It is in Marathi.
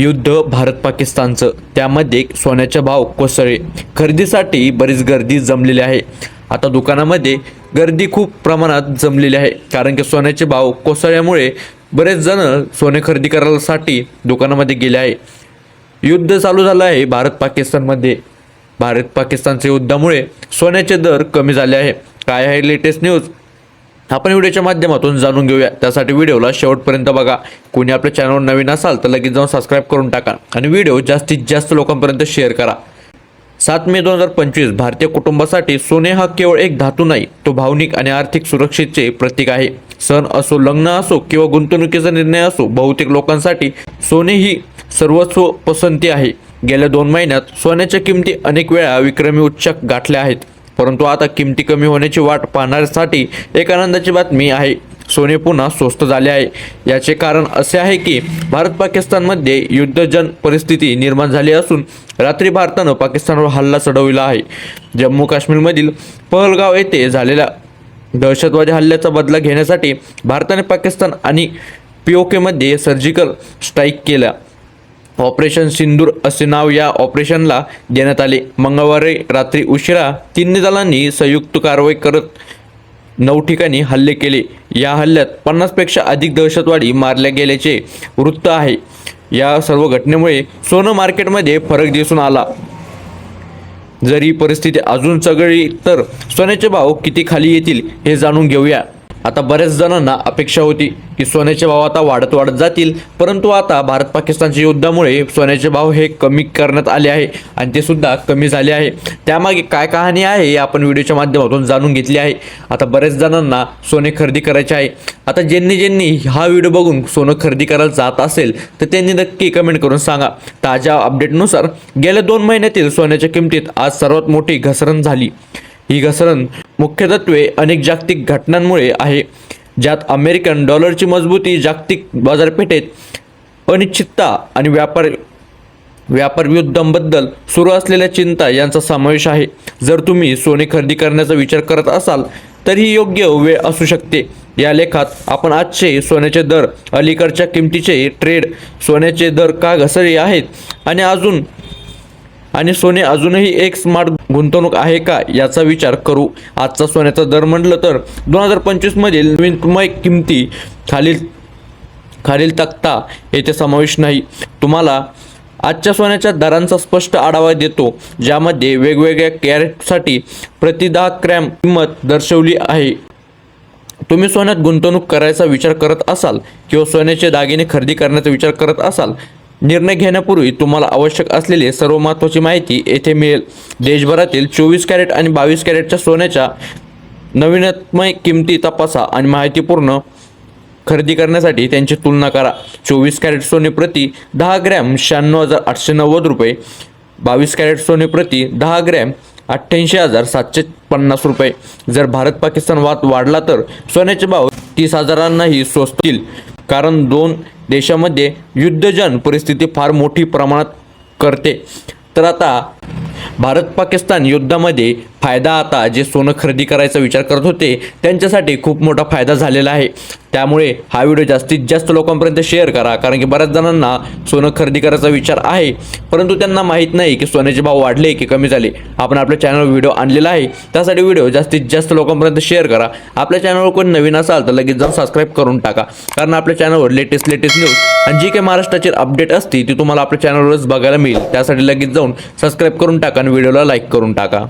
युद्ध भारत पाकिस्तानचं. त्यामध्ये सोन्याचे भाव कोसळले. खरेदीसाठी बरीच गर्दी जमलेली आहे. आता दुकानामध्ये गर्दी खूप प्रमाणात जमलेली आहे. कारण की सोन्याचे भाव कोसळल्यामुळे बरेच जण सोने खरेदी करायसाठी दुकानामध्ये गेले आहे. युद्ध चालू झालं आहे भारत पाकिस्तानमध्ये. भारत पाकिस्तानच्या युद्धामुळे सोन्याचे दर कमी झाले आहे. काय आहे लेटेस्ट न्यूज आपण व्हिडिओच्या माध्यमातून जाणून घेऊया. त्यासाठी व्हिडिओला शेवटपर्यंत बघा. कोणी आपल्या चॅनलवर नवीन असाल तर लगेच जाऊन सबस्क्राईब करून टाका आणि व्हिडिओ जास्तीत जास्त लोकांपर्यंत शेअर करा. सात मे दोन हजार पंचवीस भारतीय कुटुंबासाठी सोने हा केवळ एक धातू नाही तो भावनिक आणि आर्थिक सुरक्षेचे प्रतीक आहे. सण असो लग्न असो किंवा गुंतवणुकीचा निर्णय असो बहुतेक लोकांसाठी सोने ही सर्वस्व पसंती आहे. गेल्या दोन महिन्यात सोन्याच्या किमती अनेक वेळा विक्रमी उच्च गाठल्या आहेत. परंतु आता किमती कमी होण्याची वाट पाहण्यासाठी एक आनंदाची बातमी आहे. सोने पुन्हा स्वस्त झाले आहे. याचे कारण असे आहे की भारत पाकिस्तानमध्ये युद्धजन परिस्थिती निर्माण झाली असून रात्री भारतानं पाकिस्तानवर हल्ला चढविला आहे. जम्मू काश्मीरमधील पहलगाव येथे झालेल्या दहशतवादी हल्ल्याचा बदला घेण्यासाठी भारताने पाकिस्तान आणि पी ओ केमध्ये सर्जिकल स्ट्राईक केला. ऑपरेशन सिंदूर असे नाव या ऑपरेशनला देण्यात आले. मंगळवारी रात्री उशिरा तिन्ही दलांनी संयुक्त कारवाई करत नऊ ठिकाणी हल्ले केले. या हल्ल्यात पन्नासपेक्षा अधिक दहशतवादी मारल्या गेल्याचे वृत्त आहे. या सर्व घटनेमुळे सोनं मार्केटमध्ये फरक दिसून आला. जरी परिस्थिती अजून सगळी तर सोन्याचे भाव किती खाली येतील हे जाणून घेऊया. आता बऱ्याच जणांना अपेक्षा होती की सोन्याचे भाव आता वाढत वाढत जातील परंतु आता भारत पाकिस्तानच्या युद्धामुळे सोन्याचे भाव हे कमी करण्यात आले आहे आणि ते सुद्धा कमी झाले आहे. त्यामागे काय कहाणी आहे हे आपण व्हिडिओच्या माध्यमातून जाणून घेतली आहे. आता बऱ्याच जणांना सोने खरेदी करायचे आहे. आता ज्यांनी ज्यांनी हा व्हिडिओ बघून सोनं खरेदी करायला जात असेल तर त्यांनी नक्की कमेंट करून सांगा. ताज्या अपडेटनुसार गेल्या दोन महिन्यातील सोन्याच्या किमतीत आज सर्वात मोठी घसरण झाली. ही घसरण मुख्यत्वे अनेक जागतिक घटनांमुळे आहे ज्यात अमेरिकन डॉलरची मजबूती जागतिक बाजारपेठेत अनिश्चितता आणि व्यापार व्यापार युद्धांबद्दल सुरू असलेल्या चिंता यांचा समावेश आहे. जर तुम्ही सोने खरेदी करण्याचा विचार करत असाल तर ही योग्य वेळ असू शकते. या लेखात आपण आजचे सोन्याचे दर अलीकडच्या किमतीचे ट्रेड सोन्याचे दर का घसरले आहेत आणि अजून आणि सोने अजूनही एक स्मार्ट गुंतवणूक आहे का याचा विचार करू. आजचा सोन्याचा दर म्हटलं तर दोन हजार पंचवीसमधील नवीनमय किमती खालील खालील तक्ता येथे समावेश नाही. तुम्हाला आजच्या सोन्याच्या दरांचा स्पष्ट आढावा देतो ज्यामध्ये वेगवेगळ्या कॅरेटसाठी प्रति दहा क्रॅम किंमत दर्शवली आहे. तुम्ही सोन्यात गुंतवणूक करायचा विचार करत असाल किंवा सोन्याचे दागिने खरेदी करण्याचा विचार करत असाल निर्णय घेण्यापूर्वी तुम्हाला आवश्यक असलेली सर्व महत्त्वाची माहिती येथे मिळेल. देशभरातील चोवीस कॅरेट आणि बावीस कॅरेटच्या सोन्याच्या नवीनत्मय किमती तपासा आणि माहितीपूर्ण खरेदी करण्यासाठी त्यांची तुलना करा. चोवीस कॅरेट सोने प्रति दहा ग्रॅम शहाण्णव हजार आठशे नव्वद रुपये. बावीस कॅरेट सोने प्रति दहा ग्रॅम अठ्ठ्याऐंशी हजार सातशे पन्नास रुपये. जर भारत पाकिस्तान वाद वाढला तर सोन्याचे भाव तीस हजारांनाही स्वस्तील. कारण दोन देशामध्ये युद्धजन परिस्थिती फार मोठी प्रमाणात करते. तर आता भारत पाकिस्तान युद्धामध्ये फायदा आता जे सोनं खरेदी करायचा विचार करत होते त्यांच्यासाठी खूप मोठा फायदा झालेला आहे. त्यामुळे हा व्हिडिओ जास्तीत जास्त लोकांपर्यंत शेअर करा. कारण की बऱ्याच जणांना सोनं खरेदी करायचा विचार आहे. परंतु त्यांना माहीत नाही की सोन्याचे भाव वाढले की कमी झाले. आपण आपल्या चॅनलवर व्हिडिओ आणलेला आहे. त्यासाठी व्हिडिओ जास्तीत जास्त लोकांपर्यंत शेअर करा. आपल्या चॅनलवर कोणी नवीन असाल तर लगेच जाऊन सबस्क्राईब करून टाका. कारण आपल्या चॅनलवर लेटेस्ट लेटेस्ट न्यूज आणि जी काही महाराष्ट्राची अपडेट असते ती तुम्हाला आपल्या चॅनलवरच बघायला मिळेल. त्यासाठी लगेच जाऊन सबस्क्राईब करून टाका आणि व्हिडिओला लाईक करून टाका.